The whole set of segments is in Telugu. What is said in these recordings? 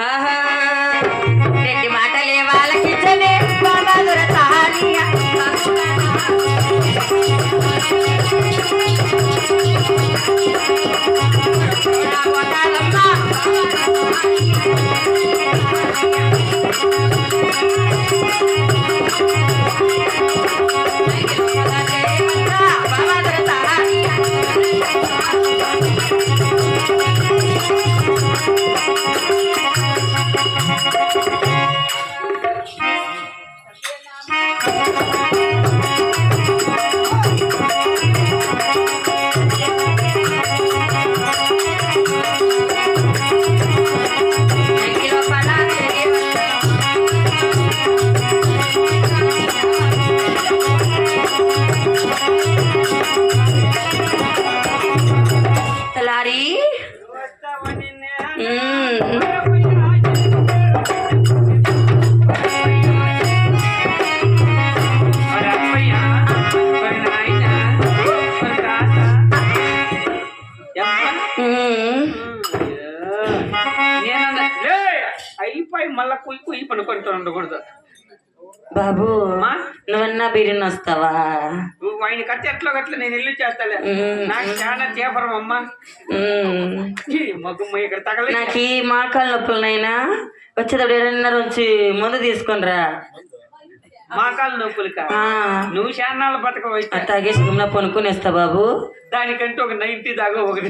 Ah, అయిపోయి మళ్ళా కుయ్యి కుయ్యి పనుకుంటూ ఉండకూడదు. బాబు? నువ్వన్నా బిర్యానీ వస్తావా? నువ్వు ఆయన కట్టి ఎట్లా గట్ల నేను ఇల్లు చేస్తాలే. నాకు చాలా తీవ్రం అమ్మా. మగ్గు ఇక్కడ తగలే. నాకు ఈ మాకాల నొప్పులనైనా వచ్చేటప్పుడు ఏడన్నర వచ్చి మందు తీసుకొనిరా. మాకాలు నొప్పులుక ఆ, నువ్వు శానాలు బతకవచ్చు తాగేసి పనుకునేస్తా బాబు. దానికంటే ఒక నైన్టీ దాకా ఒకటి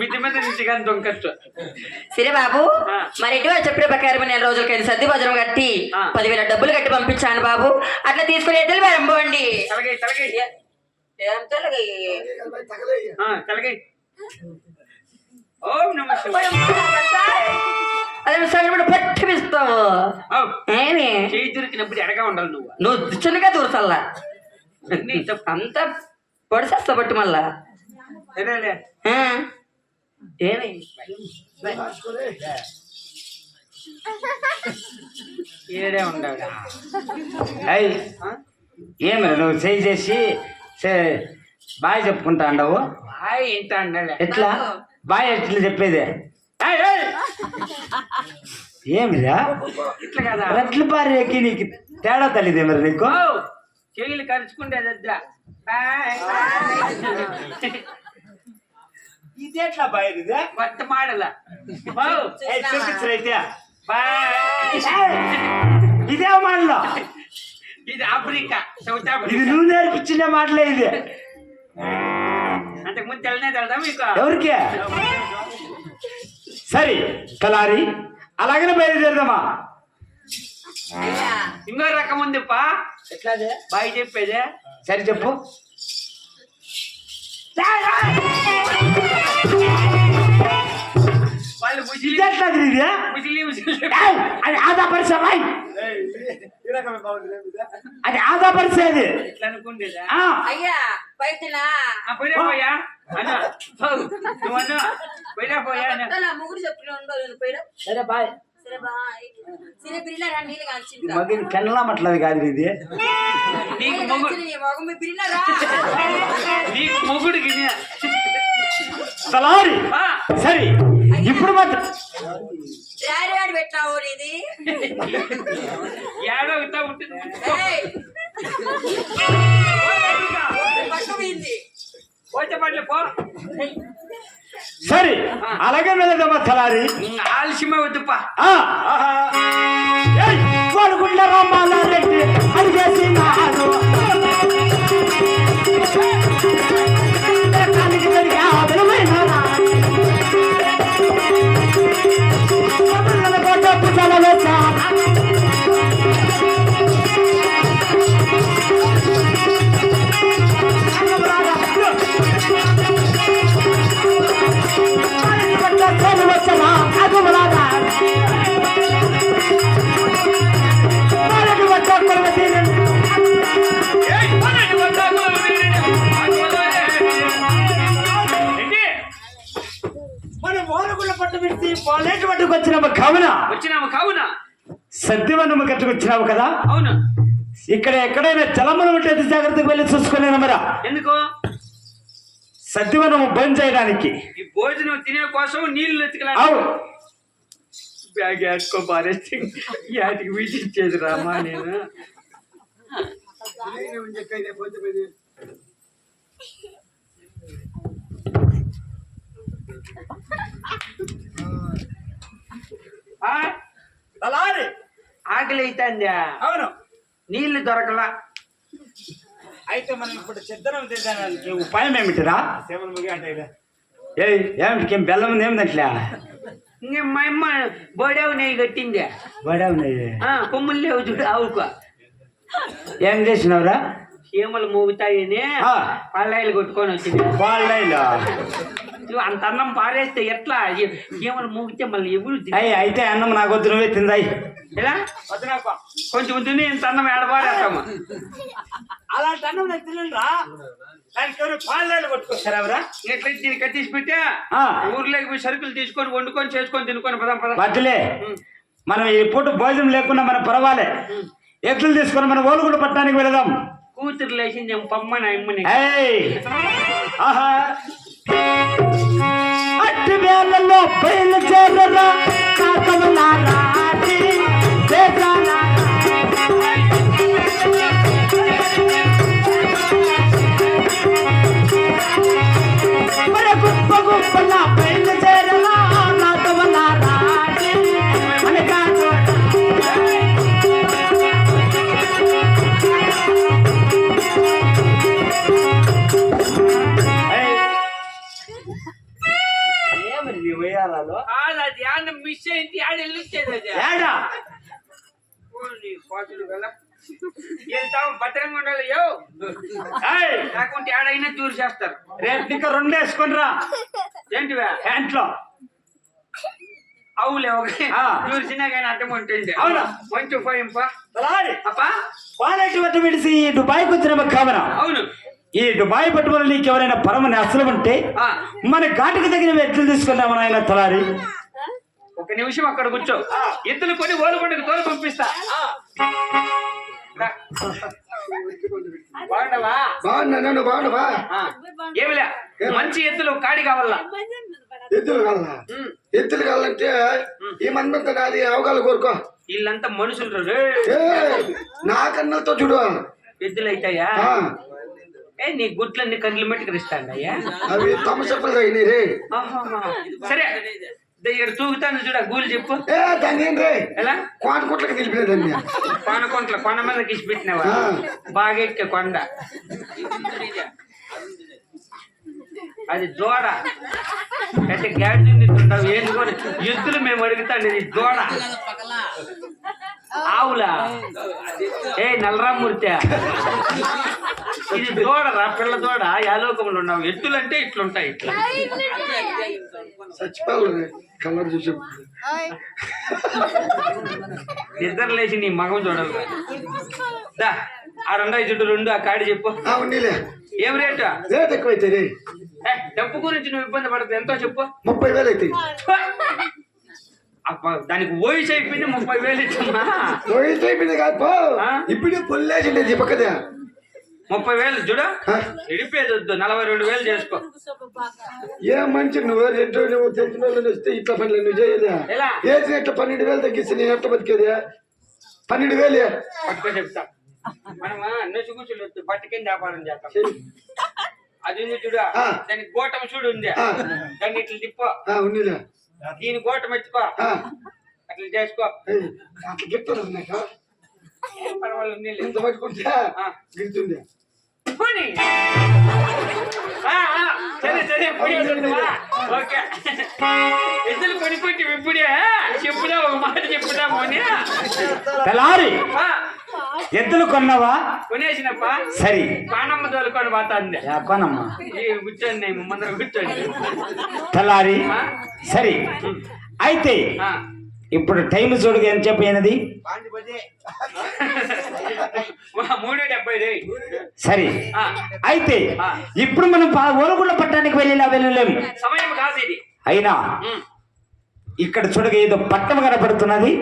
మిద్ది మీద నుంచి కానీ దొంకచ్చు సరే బాబు. మరి ఇటీవల చెప్పిన ప్రకారం నెల రోజులకైనా సర్ది భద్రం కట్టి. పదివేల డబ్బులు కట్టి పంపించాను బాబు. అట్లా తీసుకుని ఎద్దలు వేరంబోండి తలగై ఓం నమ శివాయ. అదే సంగతి పట్టిపిస్తావు ఏమి? చేయి దొరికినప్పుడు ఎడగా ఉండాలి నువ్వు. నువ్వు చిన్నగా దూరసల్లా. అంతా పొడిసేస్తా బట్టి మళ్ళా? ఏమి? ఏడే ఉండాలి అయ్ ఆ? ఏమి నువ్వు చేయి చేసి సే- బాయ్ చెప్పుకుంటా అండవు? హాయ్ ఇంత ఉండాలి ఎట్లా బాయ్ ఎట్లా చెప్పేది! ఏమిరా? ఇట్లా కదా. రెట్లు పారి ఎక్కి నీకు తేడా తల్లిదే మరి నీకు? చెయ్యిలు కరుచుకుంటే దద్దా. హాయ్ ఇది ఎట్లా బాయ్ ఇది? కొత్త మాడల. చూపించరైతే. ఇదే మాటలో ఇది ఆఫ్రికా సౌత్ ఇది ఆఫ్రికా నువ్వు నేర్పించిన మాటలే ఇది. అంతకు ముందు తెల్లనే తెలదా మీకు? ఎవరికి? సరే కలారి అలాగనే బయలుదేరదామా ఇంకో రకం ఉంది పా ఎట్లాదే? బాయ్ చెప్పేదే. సరే చెప్పు. వాళ్ళు ముసిలి ముసిలి ముసిలి అది ఆదా బాయ్ అది ఆదా పరిచేది ఎట్లా అనుకుండేదా అయ్యా బయటనా ఆ, పోయినా పోయా అన్న పో, నువ్వు అన్న పోయినా పోయా అన్న ముగ్గురు చెప్పిన ఉండవు పోయినా సరే బాయ్ సరే బాయ్ సరే బిర్యానీ రా నీళ్ళు కాల్చింది మగిన పెనలామట్లది కాదు ఇది నీకు మొగుడు మొగం మీ బిర్యానీ రా నీకు మొగుడు గిని కలారి ఆ, సరే ఇప్పుడు మాత్రం డాడీ వాడు పెట్టావు ఇది ఏడో ఇట్లా ఉంటుంది ఏయ్, పట్టు పోయింది పోతే పట్ల పో. సరే అలాగే వెళ్ళదమ్మా కలారి ఆలస్యమే వద్దుపా. అడిగేసి వచ్చినాము కావునా. సద్యవనము కట్టుకొచ్చినావు కదా? అవును. ఇక్కడ ఎక్కడైనా జలములు ఉంటే అతి జాగ్రత్తగా వెళ్ళి చూసుకోలేను మరా ఎందుకు? సద్యవనము బంద్ చేయడానికి. ఈ భోజనం తినే కోసం నీళ్ళు ఎత్తుకలా అవును. బ్యాగ్ వేసుకో పారేస్తే యాటికి వీచిచ్చేది రామా నేను. ఆ, తలారి ఆకలి అవుతుందా అవును నీళ్ళు దొరకలా అయితే మనం ఇప్పుడు చిద్దరం తినడానికి ఉపాయం ఏమిటిరా ఏ ఏమిటి ఏం బెల్లం ఉంది ఏమిటట్లే ఇంక మా అమ్మ బోడావు నెయ్యి కట్టిందా బడావున్నాయి ఆ, కొమ్ములు లేవు చూడు ఆవుకు ఏం చేసినావురా చీమలు మోగుతాయని ఆ. పళ్ళాయిలు కొట్టుకొని వచ్చింది. నువ్వు అంత అన్నం పారేస్తే ఎట్లా? చీమలు మోగితే మళ్ళీ ఎవరు అయితే అన్నం నాకు వద్దు నువ్వే తిందాయి ఎలా? కొంచెం తిని ఇంత అన్నం ఏడబారేస్తాము అలాంటి అన్నం నాకు తినరా దానికి ఎవరు పాలు కొట్టుకొస్తారా ఎవరా? ఎట్లా దీన్ని కట్టేసి పెట్టా? ఆ. ఊర్లోకి పోయి సరుకులు తీసుకొని వండుకొని చేసుకొని తినుకొని పదాం పద. వద్దులే మనం ఈ పూట భోజనం లేకుండా మనం పర్వాలే. ఎట్లు తీసుకొని మనం ఓలుగుండ పట్టడానికి వెళదాం. కూతురు లేచింది ఏం పమ్మని అమ్మని. అట్టి వేళల్లో బయలుదేరరా కాకమలారా ఏడా? భద్రంగా ఉండాలి! లేకుంటే ఆడైనా చూసేస్తారు రేపు ఇంకా రెండు వేసుకొని రా. ఏంటివా ప్యాంట్లో. అవులే ఒక ఆ. చూసినా కానీ అర్థం ఉంటుంది అవునా? మంచి పోయింప. అలాగే అప్పా? పాలెట్టి వద్ద విడిసి ఈ దుబాయ్కి వచ్చిన కామన. అవును. ఈ దుబాయ్ పట్టుబడులు నీకు ఎవరైనా పరమని అసలు ఉంటే ఆ, మన ఘాటుకు తగిన ఎట్లు తీసుకున్నాము నాయన తలారి. ఒక నిమిషం అక్కడ కూర్చో. ఎత్తులు కొని ఓలు పండుగ తోలు పంపిస్తా. ఏమిలే? మంచి ఎత్తులు కాడి కావాలా? ఎద్దులు కావాలా? ఎద్దులు కావాలంటే ఈ మందంతా నాది అవగాలు కోరుకో. వీళ్ళంతా మనుషులు రే. ఏ నాకన్నతో చూడు. ఎద్దులు అవుతాయా ఆ, ఏ నీ గుట్లన్నీ కండ్లు మెట్టుకు ఇస్తాండయ్యా అవి రే. ఆహాహా. సరే. దగ్గర తూగుతాను చూడ గూలు చెప్పు. ఏ దాన్ని ఏం రే ఎలా? కోట కుట్లకి తెలిపినదాన్ని కొండ కొంట్ల కొండ మీద కిసి పెట్టినవా. బాగా ఎక్కే కొండ. అది జోడ. అంటే గ్యాడ్జి తింటుంటావు ఏంటి కూడా? ఎద్దులు మేము అడుగుతాండి ఇది జోడ. ఆవులా? ఏ నల్లరామూర్తి. దూడరా పిల్ల దూడ యాలోకంలో ఉన్నావు. ఎద్దులు అంటే ఇట్లుంటాయి. ఇట్లా కలర్ చూసి నిద్ర లేచి నీ మగం చూడాలి దా ఆ రెండో చుట్టూ రెండు ఆ కాడి చెప్పు. ఏం రేటు? రేట్ ఎక్కువైతే డబ్బు గురించి నువ్వు ఇబ్బంది పడుతుంది ఎంతో చెప్పు. ముప్పై వేలు అవుతాయి అబ్బా, దానికి వయసు అయిపోయింది ముప్పై వేలు ఇచ్చమ్మా వయసు అయిపోయింది కాదు? ఇప్పుడే పొల్లేసిండే చెప్పకదా ముప్పై వేలు చూడు? ఇడిపేది వద్దు నలభై రెండు వేలు చేసుకో. ఏ మంచి నువ్వు రెండో నువ్వు తెలిసిన వాళ్ళని వస్తే ఇట్లా పనులు నువ్వు చేయదా ఎలా? వేసిన ఇట్లా పన్నెండు వేలు తగ్గిస్తే నేను ఎట్లా బతికేదా? పన్నెండు వేలు. పట్టుకో చెప్తా. మనమా నొసుగుచులు వద్దు పట్టుకెళ్ళి వ్యాపారం చేస్తాం అది ఉంది చూడు. దానికి గోటం చూడు ఉంది. దాన్ని ఇట్లా తిప్పో. దీని గోటం ఎత్తుకో. అట్లా చేసుకో. అట్లా చెప్తాను నాకు ఏం పర్వాలేదు నీళ్ళు. ఎంత పట్టుకుంటే. ఆ, సరే సరే? ఓకే. ఇద్దరు కొనుక్కుంటే ఇప్పుడే చెప్పుదా ఒక మాట చెప్పుదా తలారి ఆ, ఎద్దులు కొన్నావా? కొనేసినప్ప? సరి. పానమ్మ తోలుకొని పోతాంది. యాకోనమ్మా ఈ కూర్చోండి ముందర కూర్చోండి. తలారి ఆ? సరి. అయితే ఆ, ఇప్పుడు టైం చూడగా ఏం చెప్పినది సరే. అయితే. ఇప్పుడు మనం ఓలగుండ పట్టణానికి వెళ్ళినా వెళ్ళలేము సమయం కాదు ఇది. అయినా ఇక్కడ చూడగా ఏదో పట్టం కనపడుతున్నది.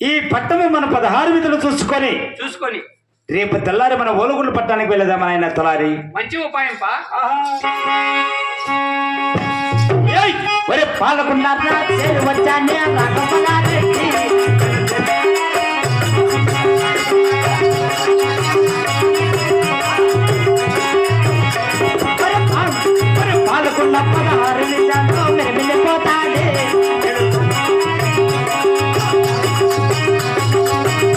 ఈ పట్టము మన పదహారు విధులు చూసుకొని చూసుకొని. రేపు తెల్లారి మన ఓలుగుండ పట్టణానికి వెళదాం ఆయన తలారి? మంచి ఉపాయం పా. ఏయ్! ఒరే వచ్చానే రాకమ్మ